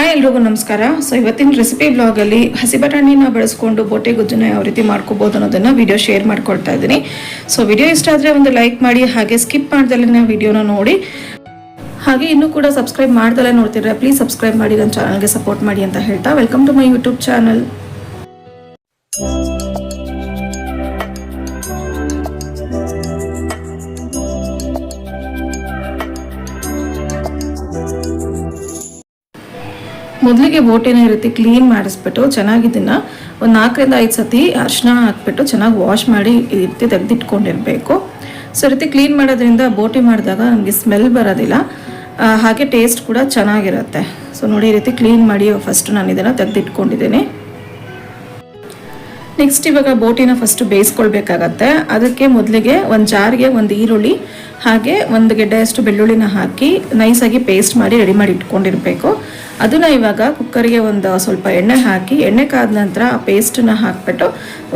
Hi ಎಲ್ರಿಗೂ ನಮಸ್ಕಾರ. So ಇವತ್ತಿನ ರೆಸಿಪಿ ಬ್ಲಾಗಲ್ಲಿ ಹಸಿ ಬಟಾಣಿನ ಬಳಸ್ಕೊಂಡು ಬೋಟೆ ಗೊಜ್ಜುನ ಯಾವ ರೀತಿ ಮಾಡ್ಕೋಬೋದು ಅನ್ನೋದನ್ನ ವಿಡಿಯೋ ಶೇರ್ ಮಾಡ್ಕೊಳ್ತಾ ಇದ್ದೀನಿ. ಸೊ ವಿಡಿಯೋ ಇಷ್ಟ ಆದರೆ ಒಂದು ಲೈಕ್ ಮಾಡಿ, ಹಾಗೆ ಸ್ಕಿಪ್ ಮಾಡ್ದಲ್ಲೇ ವಿಡಿಯೋನ ನೋಡಿ. ಹಾಗೆ ಇನ್ನೂ ಕೂಡ ಸಬ್ಸ್ಕ್ರೈಬ್ ಮಾಡ್ದಲ್ಲೇ ನೋಡ್ತಿದ್ರೆ ಪ್ಲೀಸ್ ಸಬ್ಸ್ಕ್ರೈಬ್ ಮಾಡಿ ನನ್ನ ಚಾನಲ್ಗೆ ಸಪೋರ್ಟ್ ಮಾಡಿ ಅಂತ ಹೇಳ್ತಾ. Welcome to my YouTube channel ಮೊದಲಿಗೆ ಬೋಟ್ ರೀತಿ ಕ್ಲೀನ್ ಮಾಡಿಸ್ಬಿಟ್ಟು ಚೆನ್ನಾಗಿ ಇದನ್ನ ಒಂದು ನಾಲ್ಕರಿಂದ ಐದು ಸತಿ ಅರಿಶಿನ ಹಾಕ್ಬಿಟ್ಟು ಚೆನ್ನಾಗಿ ವಾಶ್ ಮಾಡಿ ಈ ರೀತಿ ತೆಗೆದಿಟ್ಕೊಂಡಿರಬೇಕು. ಸೊ ರೀತಿ ಕ್ಲೀನ್ ಮಾಡೋದ್ರಿಂದ ಬೋಟಿ ಮಾಡಿದಾಗ ನಮಗೆ ಸ್ಮೆಲ್ ಬರೋದಿಲ್ಲ. ಹಾಗೆ ಟೇಸ್ಟ್ ಕೂಡ ಚೆನ್ನಾಗಿರುತ್ತೆ. ಸೊ ನೋಡಿ ರೀತಿ ಕ್ಲೀನ್ ಮಾಡಿ ಫಸ್ಟ್ ನಾನು ಇದನ್ನು ತೆಗೆದಿಟ್ಕೊಂಡಿದ್ದೀನಿ. ನೆಕ್ಸ್ಟ್ ಇವಾಗ ಬೋಟಿನ ಫಸ್ಟ್ ಬೇಯಿಸ್ಕೊಳ್ಬೇಕಾಗತ್ತೆ. ಅದಕ್ಕೆ ಮೊದಲಿಗೆ ಒಂದು ಜಾರಿಗೆ ಒಂದು ಈರುಳ್ಳಿ, ಹಾಗೆ ಒಂದು ಗೆಡ್ಡೆಯಷ್ಟು ಬೆಳ್ಳುಳ್ಳಿನ ಹಾಕಿ ನೈಸಾಗಿ ಪೇಸ್ಟ್ ಮಾಡಿ ರೆಡಿ ಮಾಡಿ ಇಟ್ಕೊಂಡಿರಬೇಕು. ಅದನ್ನು ಇವಾಗ ಕುಕ್ಕರ್ಗೆ ಒಂದು ಸ್ವಲ್ಪ ಎಣ್ಣೆ ಹಾಕಿ, ಎಣ್ಣೆ ಕಾದ ನಂತರ ಆ ಪೇಸ್ಟನ್ನ ಹಾಕ್ಬಿಟ್ಟು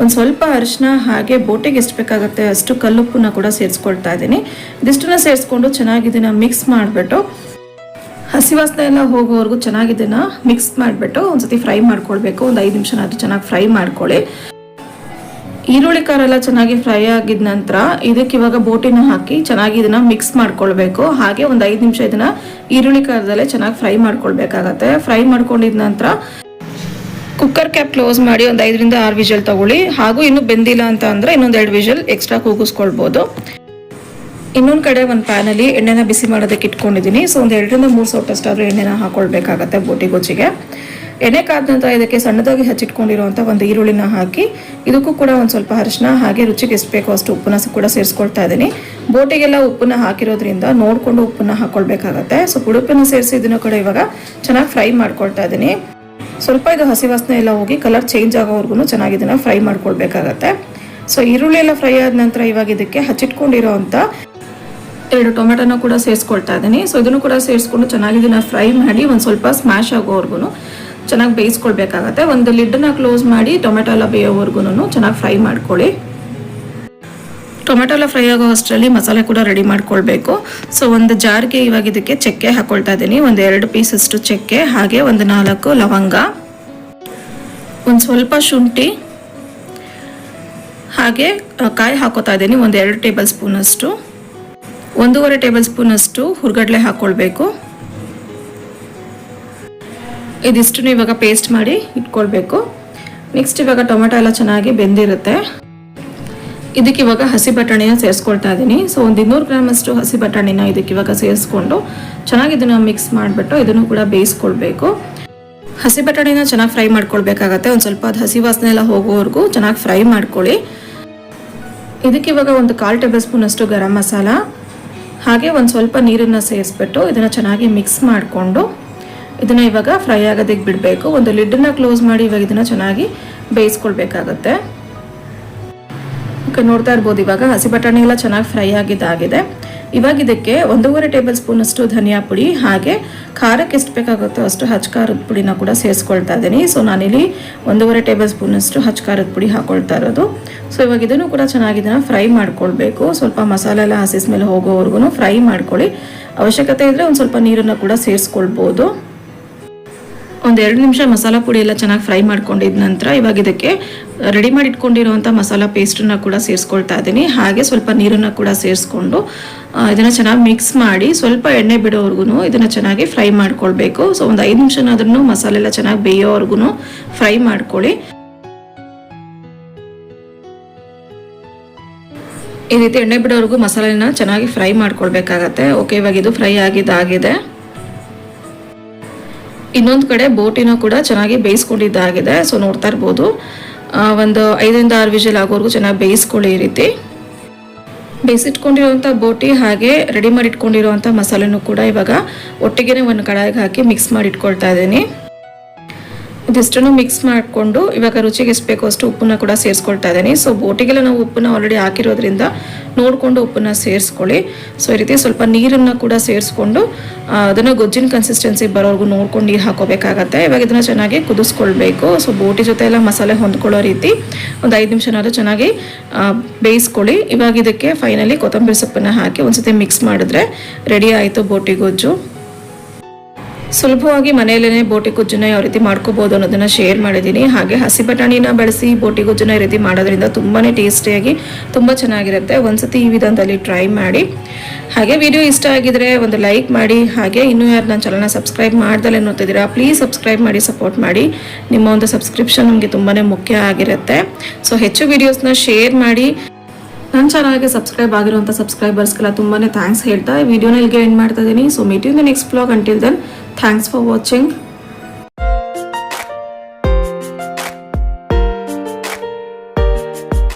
ಒಂದು ಸ್ವಲ್ಪ ಅರಿಶಿನ ಹಾಗೆ ಬೋಟಿಗೆ ಎಷ್ಟು ಬೇಕಾಗುತ್ತೆ ಅಷ್ಟು ಕಲ್ಲುಪ್ಪನ್ನ ಕೂಡ ಸೇರಿಸ್ಕೊಳ್ತಾ ಇದ್ದೀನಿ. ಇದಿಷ್ಟನ್ನು ಸೇರಿಸ್ಕೊಂಡು ಚೆನ್ನಾಗಿ ಇದನ್ನು ಮಿಕ್ಸ್ ಮಾಡಿಬಿಟ್ಟು, ಹಸಿ ವಾಸನೆ ಎಲ್ಲ ಹೋಗೋವರೆಗೂ ಚೆನ್ನಾಗಿದ್ದನ್ನು ಮಿಕ್ಸ್ ಮಾಡಿಬಿಟ್ಟು ಒಂದು ಸತಿ ಫ್ರೈ ಮಾಡ್ಕೊಳ್ಬೇಕು. ಒಂದು ಐದು ನಿಮಿಷನಾದರೂ ಚೆನ್ನಾಗಿ ಫ್ರೈ ಮಾಡ್ಕೊಳ್ಳಿ. ಈರುಳ್ಳಿ ಎಲ್ಲ ಚೆನ್ನಾಗಿ ಫ್ರೈ ಆಗಿದ ನಂತರ ಇದಕ್ಕೆ ಇವಾಗ ಬೋಟಿನ ಹಾಕಿ ಚೆನ್ನಾಗಿ ಇದನ್ನ ಮಿಕ್ಸ್ ಮಾಡ್ಕೊಳ್ಬೇಕು. ಹಾಗೆ ಒಂದು ಐದು ನಿಮಿಷ ಇದನ್ನ ಈರುಳ್ಳಿ ಖಾರದಲ್ಲೇ ಚೆನ್ನಾಗಿ ಫ್ರೈ ಮಾಡ್ಕೊಳ್ಬೇಕಾಗತ್ತೆ. ಫ್ರೈ ಮಾಡ್ಕೊಂಡಿದ ನಂತರ ಕುಕ್ಕರ್ ಕ್ಯಾಪ್ ಕ್ಲೋಸ್ ಮಾಡಿ ಒಂದು ಐದರಿಂದ ಆರು ವಿಜಲ್ ತಗೊಳ್ಳಿ. ಹಾಗೂ ಇನ್ನು ಬೆಂದಿಲ್ಲ ಅಂತ ಅಂದ್ರೆ ಇನ್ನೊಂದು ಎರಡು ವಿಜಲ್ ಎಕ್ಸ್ಟ್ರಾ ಕೂಗಿಸ್ಕೊಳ್ಬೋದು. ಇನ್ನೊಂದು ಕಡೆ ಒಂದು ಪ್ಯಾನಲ್ಲಿ ಎಣ್ಣೆನ ಬಿಸಿ ಮಾಡೋದಕ್ಕೆ ಇಟ್ಕೊಂಡಿದ್ದೀನಿ ಸೊ ಒಂದು ಎರಡರಿಂದ ಮೂರು ಸೊಟ್ಟಷ್ಟಾದ್ರೂ ಎಣ್ಣೆನ ಹಾಕೊಳ್ಬೇಕಾಗತ್ತೆ ಬೋಟಿ ಗೊಜ್ಜಿಗೆ ಎಣ್ಣೆ ಕಾದಂತ ನಂತರ ಇದಕ್ಕೆ ಸಣ್ಣದಾಗಿ ಹಚ್ಚಿಟ್ಕೊಂಡಿರುವಂಥ ಒಂದು ಈರುಳ್ಳಿನ ಹಾಕಿ, ಇದಕ್ಕೂ ಕೂಡ ಒಂದು ಸ್ವಲ್ಪ ಅರಿಶಿನ ಹಾಗೆ ರುಚಿಗೆ ಎಷ್ಟು ಬೇಕೋ ಅಷ್ಟು ಉಪ್ಪನ್ನ ಕೂಡ ಸೇರಿಸ್ಕೊಳ್ತಾ ಇದ್ದೀನಿ. ಬೋಟಿಗೆಲ್ಲ ಉಪ್ಪನ್ನ ಹಾಕಿರೋದ್ರಿಂದ ನೋಡಿಕೊಂಡು ಉಪ್ಪನ್ನ ಹಾಕೊಳ್ಬೇಕಾಗತ್ತೆ. ಸೊ ಉಡುಪನ್ನ ಸೇರಿಸಿ ಇದನ್ನು ಕೂಡ ಇವಾಗ ಚೆನ್ನಾಗಿ ಫ್ರೈ ಮಾಡ್ಕೊಳ್ತಾ ಇದ್ದೀನಿ. ಸ್ವಲ್ಪ ಇದು ಹಸಿ ವಾಸನೆ ಎಲ್ಲ ಹೋಗಿ ಕಲರ್ ಚೇಂಜ್ ಆಗೋವರೆಗೂ ಚೆನ್ನಾಗಿ ಇದನ್ನ ಫ್ರೈ ಮಾಡ್ಕೊಳ್ಬೇಕಾಗತ್ತೆ. ಸೊ ಈರುಳ್ಳಿ ಎಲ್ಲ ಫ್ರೈ ಆದ ನಂತರ ಇವಾಗ ಇದಕ್ಕೆ ಹಚ್ಚಿಟ್ಕೊಂಡಿರೋವಂಥ ಎರಡು ಟೊಮೆಟೊನ ಕೂಡ ಸೇರಿಸ್ಕೊಳ್ತಾ ಇದ್ದೀನಿ. ಸೊ ಇದನ್ನು ಕೂಡ ಸೇರಿಸ್ಕೊಂಡು ಚೆನ್ನಾಗಿ ಇದನ್ನ ಫ್ರೈ ಮಾಡಿ ಒಂದು ಸ್ವಲ್ಪ ಸ್ಮ್ಯಾಶ್ ಆಗೋವರೆಗೂ ಚೆನ್ನಾಗಿ ಬೇಯಿಸ್ಕೊಳ್ಬೇಕಾಗತ್ತೆ. ಒಂದು ಲಿಡ್ಡನ್ನ ಕ್ಲೋಸ್ ಮಾಡಿ ಟೊಮೆಟೊ ಎಲ್ಲ ಬೇಯೋವರೆಗೂ ಚೆನ್ನಾಗಿ ಫ್ರೈ ಮಾಡ್ಕೊಳ್ಳಿ. ಟೊಮೆಟೊ ಎಲ್ಲ ಫ್ರೈ ಆಗೋ ಅಷ್ಟರಲ್ಲಿ ಮಸಾಲೆ ಕೂಡ ರೆಡಿ ಮಾಡ್ಕೊಳ್ಬೇಕು. ಸೊ ಒಂದು ಜಾರ್ಗೆ ಇವಾಗ ಇದಕ್ಕೆ ಚಕ್ಕೆ ಹಾಕೊಳ್ತಾ ಇದ್ದೀನಿ. ಒಂದು ಎರಡು ಪೀಸಷ್ಟು ಚಕ್ಕೆ, ಹಾಗೆ ಒಂದು ನಾಲ್ಕು ಲವಂಗ, ಒಂದು ಸ್ವಲ್ಪ ಶುಂಠಿ, ಹಾಗೆ ಕಾಯಿ ಹಾಕೋತಾ ಇದ್ದೀನಿ. ಒಂದು ಎರಡು ಟೇಬಲ್ ಸ್ಪೂನಷ್ಟು. ಒಂದೂವರೆ ಟೇಬಲ್ ಸ್ಪೂನಷ್ಟು ಹುರ್ಗಡ್ಲೆ ಹಾಕ್ಕೊಳ್ಬೇಕು ಇದಿಷ್ಟನ್ನು ಇವಾಗ ಪೇಸ್ಟ್ ಮಾಡಿ ಇಟ್ಕೊಳ್ಬೇಕು. ನೆಕ್ಸ್ಟ್ ಇವಾಗ ಟೊಮೆಟೊ ಎಲ್ಲ ಚೆನ್ನಾಗಿ ಬೆಂದಿರುತ್ತೆ. ಇದಕ್ಕೆ ಇವಾಗ ಹಸಿ ಬಟಾಣಿನ ಸೇರಿಸ್ಕೊಳ್ತಾ ಇದ್ದೀನಿ ಸೊ ಒಂದು ಇನ್ನೂರು ಗ್ರಾಮ್ ಅಷ್ಟು ಹಸಿ ಬಟಾಣಿನ ಇದಕ್ಕೆ ಇವಾಗ ಸೇರಿಸ್ಕೊಂಡು ಚೆನ್ನಾಗಿ ಇದನ್ನು ಮಿಕ್ಸ್ ಮಾಡಿಬಿಟ್ಟು ಇದನ್ನು ಕೂಡ ಬೇಯಿಸ್ಕೊಳ್ಬೇಕು. ಹಸಿ ಬಟಾಣಿನ ಚೆನ್ನಾಗಿ ಫ್ರೈ ಮಾಡ್ಕೊಳ್ಬೇಕಾಗತ್ತೆ. ಒಂದು ಸ್ವಲ್ಪ ಅದು ಹಸಿ ವಾಸನೆ ಎಲ್ಲ ಹೋಗೋವರೆಗೂ ಚೆನ್ನಾಗಿ ಫ್ರೈ ಮಾಡ್ಕೊಳ್ಳಿ. ಇದಕ್ಕೆ ಇವಾಗ ಒಂದು ಕಾಲು ಟೇಬಲ್ ಸ್ಪೂನ್ ಅಷ್ಟು ಗರಂ ಮಸಾಲ, ಹಾಗೆ ಒಂದು ಸ್ವಲ್ಪ ನೀರನ್ನು ಸೇರಿಸ್ಬಿಟ್ಟು ಇದನ್ನು ಚೆನ್ನಾಗಿ ಮಿಕ್ಸ್ ಮಾಡಿಕೊಂಡು ಇದನ್ನು ಇವಾಗ ಫ್ರೈ ಆಗೋದಕ್ಕೆ ಬಿಡಬೇಕು ಒಂದು ಲಿಡ್ಡನ್ನ ಕ್ಲೋಸ್ ಮಾಡಿ ಇವಾಗ ಇದನ್ನು ಚೆನ್ನಾಗಿ ಬೇಯಿಸ್ಕೊಳ್ಬೇಕಾಗತ್ತೆ. ಓಕೆ ನೋಡ್ತಾ ಇರ್ಬೋದು, ಇವಾಗ ಹಸಿ ಬಟಾಣಿ ಎಲ್ಲ ಚೆನ್ನಾಗಿ ಫ್ರೈ ಆಗಿದ್ದಾಗಿದೆ ಇವಾಗ ಇದಕ್ಕೆ ಒಂದೂವರೆ ಟೇಬಲ್ ಸ್ಪೂನ್ ಅಷ್ಟು ಧನಿಯಾ ಪುಡಿ, ಹಾಗೆ ಖಾರಕ್ಕೆ ಎಷ್ಟು ಬೇಕಾಗುತ್ತೋ ಅಷ್ಟು ಹಚ್ ಖಾರದ ಪುಡಿನ ಕೂಡ ಸೇರಿಸ್ಕೊಳ್ತಾ ಇದ್ದೀನಿ. ಸೊ ನಾನಿಲ್ಲಿ ಒಂದೂವರೆ ಟೇಬಲ್ ಸ್ಪೂನ್ ಅಷ್ಟು ಹಚ್ ಖಾರದ ಪುಡಿ ಹಾಕೊಳ್ತಾ ಇರೋದು. ಸೊ ಇವಾಗ ಇದನ್ನು ಕೂಡ ಚೆನ್ನಾಗಿ ಇದನ್ನ ಫ್ರೈ ಮಾಡ್ಕೊಳ್ಬೇಕು. ಸ್ವಲ್ಪ ಮಸಾಲೆ ಎಲ್ಲ ಹಸಿಸ್ ಮೇಲೆ ಹೋಗೋವರೆಗೂ ಫ್ರೈ ಮಾಡ್ಕೊಳ್ಳಿ. ಅವಶ್ಯಕತೆ ಇದ್ದರೆ ಒಂದು ಸ್ವಲ್ಪ ನೀರನ್ನು ಕೂಡ ಸೇರಿಸ್ಕೊಳ್ಬೋದು. ಒಂದು ಎರಡು ನಿಮಿಷ ಮಸಾಲ ಪುಡಿ ಎಲ್ಲ ಚೆನ್ನಾಗಿ ಫ್ರೈ ಮಾಡ್ಕೊಂಡಿದ ನಂತರ ಇವಾಗ ಇದಕ್ಕೆ ರೆಡಿ ಮಾಡಿ ಇಟ್ಕೊಂಡಿರುವಂಥ ಮಸಾಲ ಪೇಸ್ಟನ್ನು ಕೂಡ ಸೇರಿಸ್ಕೊಳ್ತಾ ಇದ್ದೀನಿ ಹಾಗೆ ಸ್ವಲ್ಪ ನೀರನ್ನು ಕೂಡ ಸೇರಿಸ್ಕೊಂಡು ಇದನ್ನು ಚೆನ್ನಾಗಿ ಮಿಕ್ಸ್ ಮಾಡಿ ಸ್ವಲ್ಪ ಎಣ್ಣೆ ಬಿಡೋವರೆಗೂ ಇದನ್ನು ಚೆನ್ನಾಗಿ ಫ್ರೈ ಮಾಡ್ಕೊಳ್ಬೇಕು. ಸೊ ಒಂದು ಐದು ನಿಮಿಷನಾದ್ರೂ ಮಸಾಲೆ ಎಲ್ಲ ಚೆನ್ನಾಗಿ ಬೇಯೋವರೆಗೂ ಫ್ರೈ ಮಾಡ್ಕೊಳ್ಳಿ. ಈ ರೀತಿ ಎಣ್ಣೆ ಬಿಡೋವರೆಗೂ ಮಸಾಲೆನ ಚೆನ್ನಾಗಿ ಫ್ರೈ ಮಾಡ್ಕೊಳ್ಬೇಕಾಗತ್ತೆ. ಓಕೆ ಇವಾಗ ಇದು ಫ್ರೈ ಆಗಿದ್ದಾಗಿದೆ ಇನ್ನೊಂದು ಕಡೆ ಬೋಟಿನ ಕೂಡ ಚೆನ್ನಾಗಿ ಬೇಯಿಸ್ಕೊಂಡಿದ್ದಾಗಿದೆ ಸೊ ನೋಡ್ತಾ ಇರ್ಬೋದು. ಒಂದು ಐದರಿಂದ ಆರು ವಿಜಲ್ ಆಗೋವರೆಗೂ ಚೆನ್ನಾಗಿ ಬೇಯಿಸ್ಕೊಳ್ಳಿ ಈ ರೀತಿ. ಬೇಯಿಸಿಟ್ಕೊಂಡಿರುವಂಥ ಬೋಟಿ ಹಾಗೆ ರೆಡಿ ಮಾಡಿ ಇಟ್ಕೊಂಡಿರುವಂಥ ಮಸಾಲೆನೂ ಕೂಡ ಇವಾಗ ಒಟ್ಟಿಗೆ ಒಂದು ಕಡಾಯಿಗೆ ಹಾಕಿ ಮಿಕ್ಸ್ ಮಾಡಿ ಇಟ್ಕೊಳ್ತಾ ಇದ್ದೀನಿ. ಇದಿಷ್ಟನ್ನು ಮಿಕ್ಸ್ ಮಾಡಿಕೊಂಡು ಇವಾಗ ರುಚಿಗೆ ಎಷ್ಟು ಬೇಕೋ ಅಷ್ಟು ಉಪ್ಪನ್ನ ಕೂಡ ಸೇರಿಸ್ಕೊಳ್ತಾ ಇದ್ದೀನಿ. ಸೊ ಬೋಟಿಗೆಲ್ಲ ನಾವು ಉಪ್ಪನ್ನ ಆಲ್ರೆಡಿ ಹಾಕಿರೋದ್ರಿಂದ ನೋಡಿಕೊಂಡು ಉಪ್ಪನ್ನ ಸೇರಿಸ್ಕೊಳ್ಳಿ. ಸೊ ಈ ರೀತಿ ಸ್ವಲ್ಪ ನೀರನ್ನು ಕೂಡ ಸೇರಿಸ್ಕೊಂಡು ಅದನ್ನು ಗೊಜ್ಜಿನ ಕನ್ಸಿಸ್ಟೆನ್ಸಿ ಬರೋವರೆಗೂ ನೋಡ್ಕೊಂಡು ನೀರು ಹಾಕೋಬೇಕಾಗತ್ತೆ. ಇವಾಗ ಇದನ್ನು ಚೆನ್ನಾಗಿ ಕುದಿಸ್ಕೊಳ್ಬೇಕು. ಸೊ ಬೋಟಿ ಜೊತೆ ಎಲ್ಲ ಮಸಾಲೆ ಹೊಂದ್ಕೊಳ್ಳೋ ರೀತಿ ಒಂದು ಐದು ನಿಮಿಷನಾದರೂ ಚೆನ್ನಾಗಿ ಬೇಯಿಸ್ಕೊಳ್ಳಿ. ಇವಾಗ ಇದಕ್ಕೆ ಫೈನಲಿ ಕೊತ್ತಂಬರಿ ಸೊಪ್ಪನ್ನು ಹಾಕಿ ಒಂದ್ಸತಿ ಮಿಕ್ಸ್ ಮಾಡಿದ್ರೆ ರೆಡಿ ಆಯಿತು ಬೋಟಿ ಗೊಜ್ಜು. ಸುಲಭವಾಗಿ ಮನೆಯಲ್ಲೇ ಬೋಟಿ ಗೊಜ್ಜನ್ನ ಯಾವ ರೀತಿ ಮಾಡ್ಕೋಬೋದು ಅನ್ನೋದನ್ನ ಶೇರ್ ಮಾಡಿದ್ದೀನಿ. ಹಾಗೆ ಹಸಿ ಬಟಾಣಿನ ಬಳಸಿ ಬೋಟಿ ಗೊಜ್ಜನ್ನ ಈ ರೀತಿ ಮಾಡೋದ್ರಿಂದ ತುಂಬಾ ಟೇಸ್ಟಿಯಾಗಿ ತುಂಬ ಚೆನ್ನಾಗಿರುತ್ತೆ. ಒಂದ್ಸತಿ ಈ ವಿಧಾನದಲ್ಲಿ ಟ್ರೈ ಮಾಡಿ. ಹಾಗೆ ವಿಡಿಯೋ ಇಷ್ಟ ಆಗಿದ್ರೆ ಒಂದು ಲೈಕ್ ಮಾಡಿ. ಹಾಗೆ ಇನ್ನೂ ಯಾರು ನನ್ನ ಚಾನಲ್ನ ಸಬ್ಸ್ಕ್ರೈಬ್ ಮಾಡ್ದಲ್ಲೇ ನೋಡ್ತಿದ್ದೀರಾ ಪ್ಲೀಸ್ ಸಬ್ಸ್ಕ್ರೈಬ್ ಮಾಡಿ ಸಪೋರ್ಟ್ ಮಾಡಿ. ನಿಮ್ಮ ಒಂದು ಸಬ್ಸ್ಕ್ರಿಪ್ಷನ್ ನಮಗೆ ತುಂಬಾ ಮುಖ್ಯ ಆಗಿರುತ್ತೆ. ಸೊ ಹೆಚ್ಚು ವಿಡಿಯೋಸ್ನ ಶೇರ್ ಮಾಡಿ. ನನ್ನ ಚಾನಲ್ಗೆ ಸಬ್ಸ್ಕ್ರೈಬ್ ಆಗಿರುವಂಥ ಸಬ್ಸ್ಕ್ರೈಬರ್ಸ್ಗೆಲ್ಲ ತುಂಬಾ ಥ್ಯಾಂಕ್ಸ್ ಹೇಳ್ತಾ ವಿಡಿಯೋನ ಇಲ್ಲಿಗೆ ಎಂಡ್ ಮಾಡ್ತಾ ಇದ್ದೀನಿ. So meet you the next blog until then thanks for watching